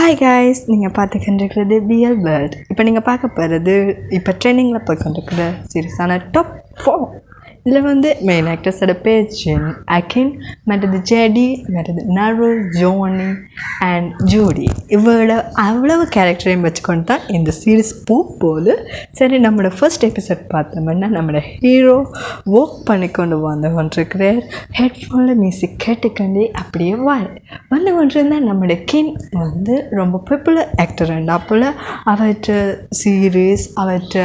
Hi guys நீங்கள் பார்த்துக்கின்றிருக்கிறது PL world இப்போ நீங்கள் பார்க்க போகிறது இப்போ ட்ரெண்டிங்கில் போய் கொண்டிருக்கிற சீரியஸான டாப் ஃபோர் இதில் வந்து மெயின் ஆக்டர்ஸோட பேர் ஜின் அகின் மற்றது ஜெடி மற்றது நரு ஜோனி அண்ட் ஜூடி. இவளோட அவ்வளவு கேரக்டரையும் வச்சுக்கொண்டு தான் இந்த சீரீஸ் போகும்போது போகுது சரி நம்மளோட ஃபர்ஸ்ட் எபிசோட் பார்த்தோம்னா நம்மளோட ஹீரோ ஒர்க் பண்ணிக்கொண்டு வந்து கொண்டிருக்கிறார். ஹெட்ஃபோனில் மியூசிக் கேட்டுக்கொண்டே அப்படியே வாழ் வந்து கொண்டிருந்தால் நம்மளோட கின் வந்து ரொம்ப பாப்புலர் ஆக்டர் அண்ட் அப்போல அவற்ற சீரீஸ் அவற்ற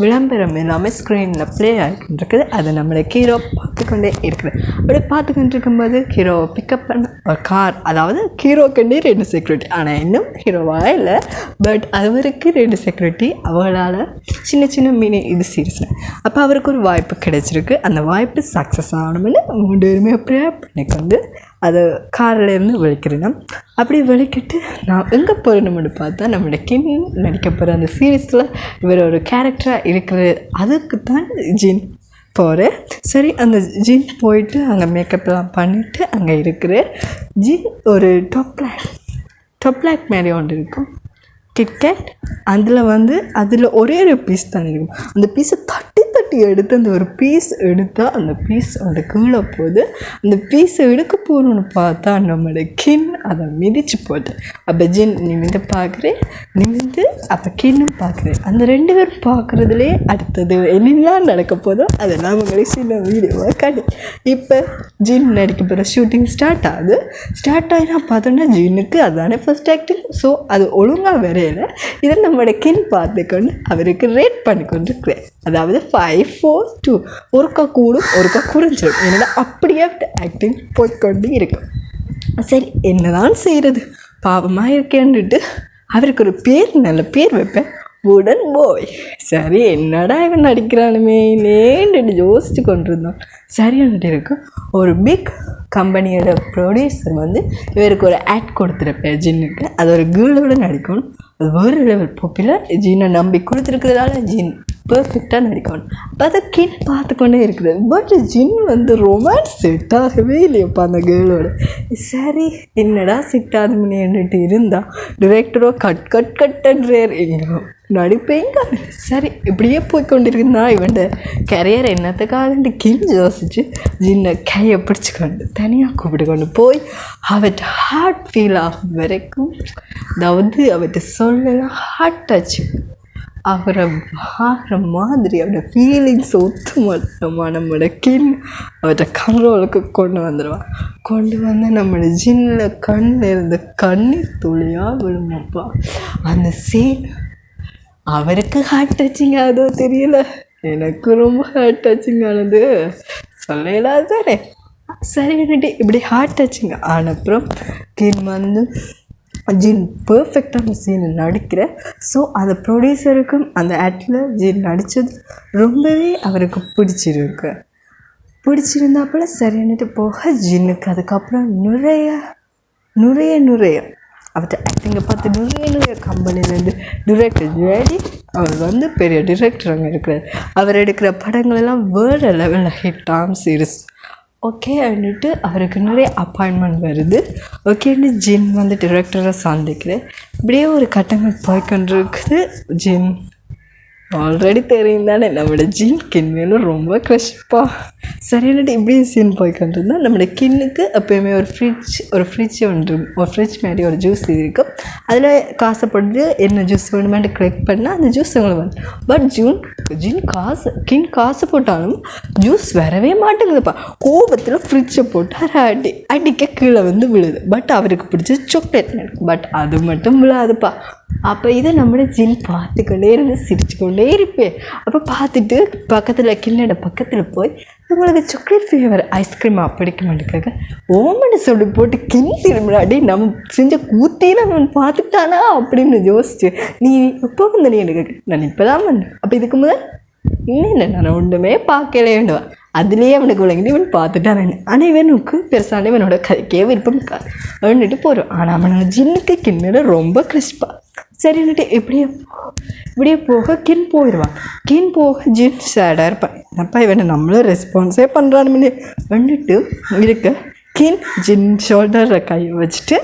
விளம்பரம் எல்லாமே ஸ்க்ரீனில் ப்ளே ஆகிட்டு இருக்குது அதை நம்மளை ஹீரோ பார்த்துக்கொண்டே இருக்குது. அப்படி பார்த்துக்கிட்டு இருக்கும்போது ஹீரோவை பிக்கப் பண்ண ஒரு கார் அதாவது ஹீரோக்கண்டே ரெண்டு செக்யூரிட்டி ஆனால் இன்னும் ஹீரோவாக இல்லை. பட் அவருக்கு ரெண்டு செக்யூரிட்டி அவளால் சின்ன சின்ன மீனி இது சீரியஸில் அப்போ அவருக்கு ஒரு வாய்ப்பு கிடைச்சிருக்கு. அந்த வாய்ப்பு சக்ஸஸ் ஆகணும்னு மூன்று பேருமே ப்ரேயர் பண்ணிக்கொண்டு அதை கார்லேருந்து வெளிக்கிறேன் அப்படி வெளிக்கிட்டு நான் எங்கே போகிறேன்னு பார்த்தா நம்மளோட கின் நடிக்க போகிற அந்த சீரீஸில் இவர் ஒரு கேரக்டராக இருக்கிற அதுக்கு தான் ஜின் போகிறேன் சரி அந்த ஜின் போயிட்டு அங்கே மேக்கப்லாம் பண்ணிவிட்டு அங்கே இருக்கிற ஜின் ஒரு டாப் பிளாக் டாப் பிளாக் மாதிரி ஒன்று இருக்கும். கிட்கேட் அதில் வந்து அதில் ஒரே ஒரு பீஸ் தான் இருக்கும். அந்த பீஸை தட் தட்டி எடுத்து அந்த ஒரு பீஸ் எடுத்தால் அந்த பீஸ் அந்த கீழே போகுது அந்த பீஸை எடுக்க போகணும்னு பார்த்தா நம்மளோட கின் அதை மிதிச்சு போட்டு அப்போ ஜின் நிமிந்து பார்க்குறேன் நிமிந்து அப்போ கின்னும் பார்க்குறேன் அந்த ரெண்டு பேரும் பார்க்குறதுலே அடுத்தது என்னெல்லாம் நடக்க போதோ அதெல்லாம் உங்களுக்கு சின்ன வீடியோவாக காட்டு. இப்போ ஜின் நடிக்க போகிற ஷூட்டிங் ஸ்டார்ட் ஆகுது. ஸ்டார்ட் ஆகினா பார்த்தோன்னா ஜின்னுக்கு அதானே ஃபஸ்ட் ஆக்டிங் ஸோ அது ஒழுங்காக வரையலை. இதை நம்மளோட கின் பார்த்துக்கொண்டு அவருக்கு ரேட் பண்ணி கொண்டு இருக்கிறேன் அதாவது ஃபைவ் ஃபோர் டூ ஒருக்கா கூடும் ஒருக்கா குறைஞ்சிடும் என்னடா அப்படியே ஆக்டிங் போய்கொண்டு இருக்கும் சரி என்னதான் செய்கிறது பாவமாக இருக்கேன்னுட்டு அவருக்கு ஒரு பேர் நல்ல பேர் வைப்பேன். உடன் போய். சரி என்னடா இவன் நடிக்கிறானுமே? நேண்டு யோசிச்சு கொண்டிருந்தோம் சரின்னுட்டு இருக்கும் ஒரு பிக் கம்பெனியோட ப்ரொடியூசர் வந்து இவருக்கு ஒரு ஆட் கொடுத்துருப்பேன் ஜின்னுக்கு. அது ஒரு கேர்ளோட நடிக்கணும் அது வேறு லெவல் பாப்புலர் ஜீனை நம்பி கொடுத்துருக்கிறதால ஜின் பர்ஃபெக்டாக நடிக்கணும். அப்போ அதை கின் பார்த்துக்கொண்டே இருக்குது. பட் ஜின் வந்து ரொமான்ஸ் செட் ஆகவே இல்லையப்பா அந்த கேர்ளோட சரி என்னடா செட் ஆகுதுன்னு இருந்தால் டிரெக்டரோ கட் கட் கட்டுன்றார் எங்க நடிப்பேங்க சரி இப்படியே போய் கொண்டிருந்தா இவன் கரியர் என்னத்துக்காகன்ட்டு யோசிச்சு ஜின்னை கையை பிடிச்சிக்கொண்டு தனியாக கூப்பிட்டு கொண்டு போய் அவட்ட ஹார்ட் ஃபீல் ஆகும் வரைக்கும். அதாவது அவற்றை சொல்லலாம் ஹார்ட் டச் அவரை மாறுற மாதிரி அவரோட ஃபீலிங்ஸ் ஒத்து மட்டுமா நம்மளோட கின் அவரை கண்ட்ரோலுக்கு கொண்டு வந்துடுவான் கொண்டு வந்து நம்மளோட ஜின்னில் கண்ணில் இருந்த கண்ணீர் துளியாக விழுமப்பா அந்த சீன் அவருக்கு ஹார்ட் டச்சிங் ஆகுதோ தெரியல. எனக்கு ரொம்ப ஹார்ட் டச்சிங் ஆனது. சொல்லலாம் தானே சரின்னுட்டு இப்படி ஹார்ட் டச்சிங் ஆனப்புறம் கின் வந்து ஜீன் பர்ஃபெக்டான சீனில் நடிக்கிற. ஸோ அந்த ப்ரொடியூசருக்கும் அந்த ஆக்டில் ஜீன் நடித்தது ரொம்பவே அவருக்கு பிடிச்சிருக்கு. பிடிச்சிருந்தாப்புல சரின்னுட்டு போக ஜின்னுக்கு அதுக்கப்புறம் நிறைய நிறைய நிறைய. அவர்கிட்ட ஆக்டிங்கை பார்த்து நிறைய நிறைய கம்பெனிலேருந்து டிரெக்டர் ஜேடி அவர் வந்து பெரிய டிரெக்டர் அங்கே இருக்கிறார். அவர் எடுக்கிற படங்களெல்லாம் வேறு லெவலில் ஹிட் ஆம் சீரிஸ் ஓகே அப்படின்ட்டு அவருக்கு நிறைய அப்பாயின்மெண்ட் வருது. ஓகேன்னு ஜின் வந்து டிரெக்டரை சந்திக்கிறேன். இப்படியே ஒரு கட்டங்கள் போய்கொண்டிருக்குது ஜின் ஆல்ரெடி தெரியும் தானே நம்மளோட ஜீன் கின் மேலும் ரொம்ப க்ரஷ்ப்பா சரின்னுட்டு இப்படி சீன் போய்க்கொண்டிருந்தா நம்மளோட கின்னுக்கு எப்போயுமே ஒரு ஃப்ரிட்ஜ் ஒரு ஃப்ரிட்ஜ் ஒன்று ஒரு ஃப்ரிட்ஜ் மாதிரி ஒரு ஜூஸ் இருக்கும். அதில் காசை போட்டு என்ன ஜூஸ் வேணுமென்ட்டு கிளிக் பண்ணால் அந்த ஜூஸ் உங்களுக்கு வரும். பட் ஜூன் ஜின் காசு கின் காசு போட்டாலும் ஜூஸ் வரவே மாட்டேங்குதுப்பா. கோபத்தில் ஃப்ரிட்ஜை போட்டு அடி அடிக்க கீழே வந்து விழுது. பட் அவருக்கு பிடிச்ச சாக்லேட் பட் அது மட்டும் விழாதுப்பா. அப்போ இதை நம்மளோட ஜில் பார்த்துக்கொண்டே இருந்து சிரிச்சுக்கொண்டே இருப்பேன் அப்போ பார்த்துட்டு பக்கத்தில் கிண்ணட பக்கத்தில் போய் உங்களுக்கு சாக்லேட் ஃப்ளேவர் ஐஸ்கிரீமா பிடிக்க மாட்டேங்க ஓமனை சொல்லி போட்டு கிணி முன்னாடி நம்ம செஞ்ச கூத்தியில் அவன் பார்த்துட்டானா அப்படின்னு யோசிச்சு நீ எப்போ வந்து நீ எனக்கு? நான் இப்போ தான் வந்தேன். அப்போ இதுக்கு முதல் இன்னும் இல்லை நான் ஒன்றுமே பார்க்கலே வேண்டுவா அதுலேயே அவனுக்கு விளங்கிட்டு இவன் பார்த்துட்டான் ஆனால் இவனுக்கு பெருசான இவனோட கதைக்கே விருப்பம் இருக்காது. அவன்ட்டு போகிறோம் ஆனால் அவனோட ஜின்னுக்கு கிண்ணட ரொம்ப கிறிஸ்பாக சரின்னுட்டு இப்படியே இப்படியே போக கின் போயிடுவான் கின் போக ஜின் சேடாக இருப்பான் என்னப்பா இவனை நம்மளும் ரெஸ்பான்ஸே பண்ணுறான்னு வந்துட்டு இருக்க. கின் ஜின் ஷோல்டரில் கை வச்சுட்டு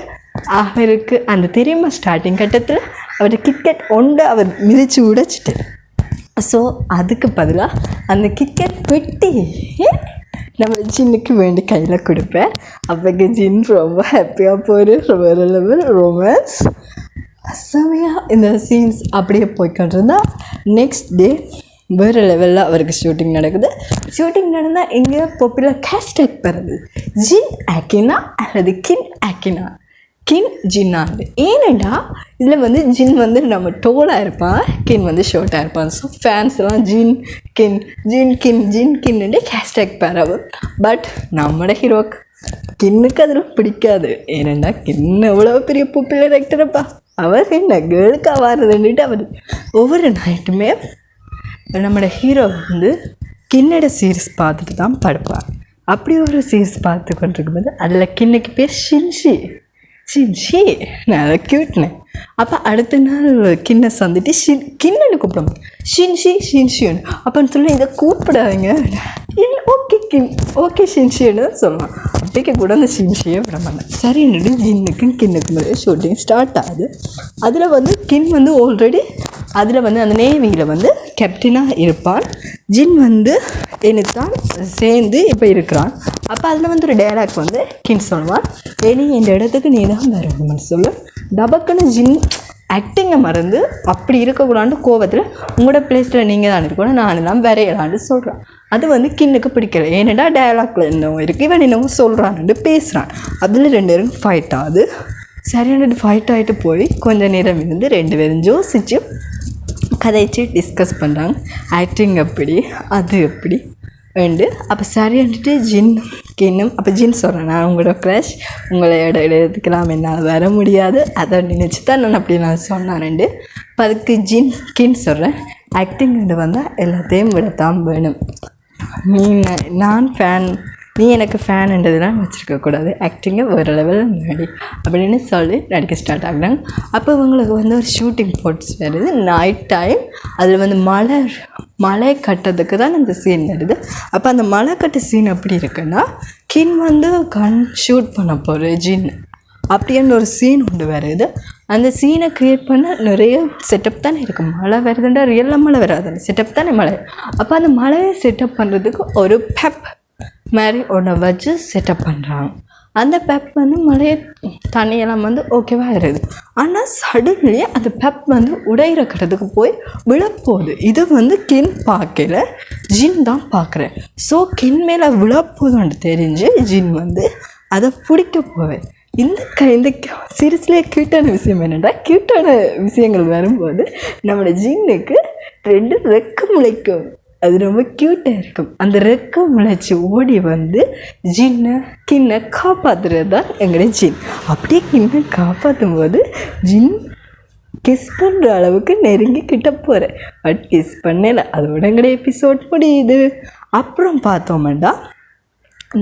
அவருக்கு அந்த தெரியுமா ஸ்டார்டிங் கட்டத்தில்? அவர் கிரிக்கெட் ஒன்று அவர் மிதித்து உடைச்சிட்டு. ஸோ அதுக்கு பதிலாக அந்த கிரிக்கெட் பெட்டி நம்ம ஜின்னுக்கு வேண்டி கையில் கொடுப்பேன். அப்போக்கு ஜின் ரொம்ப ஹாப்பியாக போகிற ரொம்ப லெவல் ரொமான்ஸ் செமையாக இந்த சீன்ஸ் அப்படியே போய்க்கொண்டிருந்தா நெக்ஸ்ட் டே வேறு லெவலில் அவருக்கு ஷூட்டிங் நடக்குது. ஷூட்டிங் நடந்தால் இங்கே பாப்புலர் ஹேஷ்டேக் பெறுது ஜின் ஆக்கினா அல்லது கின் ஆக்கினா கின் ஜின்னாண்டு ஏனண்டா இதில் வந்து ஜின் வந்து நம்ம டோலாக இருப்பான் கின் வந்து ஷோர்ட்டாக இருப்பான். ஸோ ஃபேன்ஸ் எல்லாம் ஜின் கின் ஜின் கின் ஜின் கின்னு ஹேஷ்டேக் பெறவு பட் நம்மட ஹீரோக்கு கின்னுக்கு அதில் பிடிக்காது. ஏனண்டா கின்னு எவ்வளோ பெரிய பாப்புலர் ஆக்டரப்பா அவர் என்ன கேளுக்காக வாருதுன்னுட்டு அவர் ஒவ்வொரு நைட்டுமே நம்மளோட ஹீரோ வந்து கின்னோட சீரிஸ் பார்த்துட்டு தான் படுப்பார். அப்படி ஒரு சீரிஸ் பார்த்து கொண்டிருக்கும்போது அதில் கின்னுக்கு பேர் ஷின்ஷி. ஷின்ஷி. நான் க்யூட்னே அப்போ அடுத்த நாள் கிண்ணை சந்திட்டு ஷின் கிண்ணனு கூப்பிடுவோம் ஷின்ஷி ஷின்ஷின்னு. அப்போன்னு சொல்லி இதை கூப்பிடாதீங்க. இல்லை ஓகே கின் ஓகே ஷின்ஷின்னு தான் சொல்லுவான் அப்படிக்க கூட அந்த ஷின்ஷியே விட மாட்டேன் என்னடி ஜின்னுக்கும் கின்னுக்கும் முறையே ஷூட்டிங் ஸ்டார்ட் ஆகுது அதில் வந்து கின் வந்து ஆல்ரெடி அதில் வந்து அந்த நேவியில் வந்து கேப்டனாக இருப்பான் ஜின் வந்து எனத்தான் சேர்ந்து இப்போ இருக்கிறான் அப்போ அதில் வந்து ஒரு டைலாக் வந்து கின் சொல்லுவான் ஏனி இந்த இடத்துக்கு நீ தான் வரணும்னு சொல்லு டபக்குன்னு ஜின் ஆக்டிங்கை மறந்து அப்படி இருக்கக்கூடாது கோவத்தில் உங்களோட பிளேஸில் நீங்கள் தான் இருக்கணும் நான் தான் வரையலான்னு சொல்கிறான் அது வந்து கின்னுக்கு பிடிக்கல. ஏன்னடா டயலாக்ல என்னவோ இருக்குது இவன் என்னவோ சொல்கிறான்னு பேசுகிறான் அதில் ரெண்டு பேரும் ஃபைட் ஆகுது. சரியான ஃபைட் ஆகிட்டு போய் கொஞ்ச நேரம் இருந்து ரெண்டு பேரும் யோசிச்சு கதைச்சு டிஸ்கஸ் பண்ணுறாங்க ஆக்டிங் எப்படி? அது எப்படி? உண்டு அப்போ சரியான்ட்டு ஜின் கின்னும் அப்போ ஜின் சொல்கிறேன் நான் உங்களோட க்ரஷ் உங்களை இட எடுத்துக்கலாம் என்னால் வர முடியாது. அதை நினச்சி தான் நான் அப்படி நான் சொன்னான்ண்டு இப்போ அதுக்கு ஜின் கின் சொல்கிறேன் ஆக்டிங் வந்தால் எல்லாத்தையும் விடத்தான் வேணும். நீ நான் ஃபேன் நீ எனக்கு ஃபேன்ன்றதுலாம் வச்சுருக்கக்கூடாது ஆக்டிங்கை ஒரு லெவல் முன்னாடி. அப்படின்னு சொல்லி நடிக்க ஸ்டார்ட் ஆகினாங்க அப்போ இவங்களுக்கு வந்து ஒரு ஷூட்டிங் போட்ஸ் வருது. நைட் டைம் அதில் வந்து மலை மலை கட்டுறதுக்கு தான் அந்த சீன் வருது. அப்போ அந்த மலை கட்ட சீன் எப்படி இருக்குன்னா கின் வந்து கண் ஷூட் பண்ண போகிற ஜின் அப்படின்ற ஒரு சீன் ஒன்று வருது அந்த சீனை க்ரியேட் பண்ண நிறைய செட்டப் தானே இருக்குது மழை வருதுன்றா ரியலாக மழை வராது. அந்த செட்டப் தானே மழை. அப்போ அந்த மழையை செட்டப் பண்ணுறதுக்கு ஒரு பெப் மாதிரி ஒன்றை வச்சு செட்டப் பண்ணுறாங்க அந்த பெப் வந்து மழையை தண்ணியெல்லாம் வந்து ஓகேவாக இருக்குது ஆனால் சடன்லி அந்த பெப் வந்து உடையிற போய் விழப்போகுது. இது வந்து கின் பார்க்கல ஜின் தான் பார்க்குறேன். ஸோ கின் மேலே விழப்போதுன்னு தெரிஞ்சு ஜின் வந்து அதை பிடிக்க போவேன் இந்த க இந்த சீரியஸ்லேயே க்யூட்டான விஷயம் என்னென்னா க்யூட்டான விஷயங்கள் வரும்போது நம்மளோட ஜின்னுக்கு ரெண்டு ரெக்கம் முளைக்கும். அது ரொம்ப க்யூட்டாக இருக்கும். அந்த ரெக்கம் முளைச்சி ஓடி வந்து ஜின்னை கிண்ணை காப்பாற்றுறது தான் எங்களுடைய ஜின். அப்படியே கிண்ணை காப்பாற்றும் போது ஜின் கிஸ் பண்ணுற அளவுக்கு நெருங்கி கிட்ட போகிறேன் பட் கிஸ் பண்ணல. அதோட எங்களுடைய எபிசோட் முடியுது. அப்புறம் பார்த்தோம்டா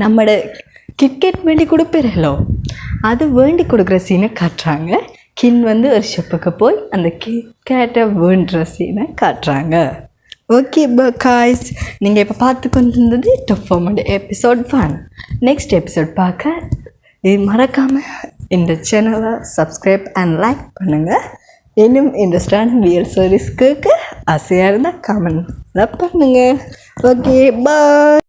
நம்மளோட கிரிக்கெட் வேண்டி கொடுப்பீரല്ലോ அது வேண்டி கொடுக்குற சீனை காட்டுறாங்க. கின் வந்து ஒரு ஷெப்புக்கு போய் அந்த கேட்ட வேண்டுற சீனை காட்டுறாங்க. ஓகே காய்ஸ் நீங்கள் இப்போ பார்த்து கொண்டு இருந்தது டொஃபோமோட எபிசோட் ஒன் நெக்ஸ்ட் எபிசோட் பார்க்க இது மறக்காமல் இந்த சேனலை சப்ஸ்கிரைப் அண்ட் லைக் பண்ணுங்கள் இன்னும் இன்ட்ரெஸ்டான வியல் ஸ்டோரிஸ் கேட்க ஆசையாக இருந்தால் கமெண்ட் பண்ணுங்கள் ஓகே பாய்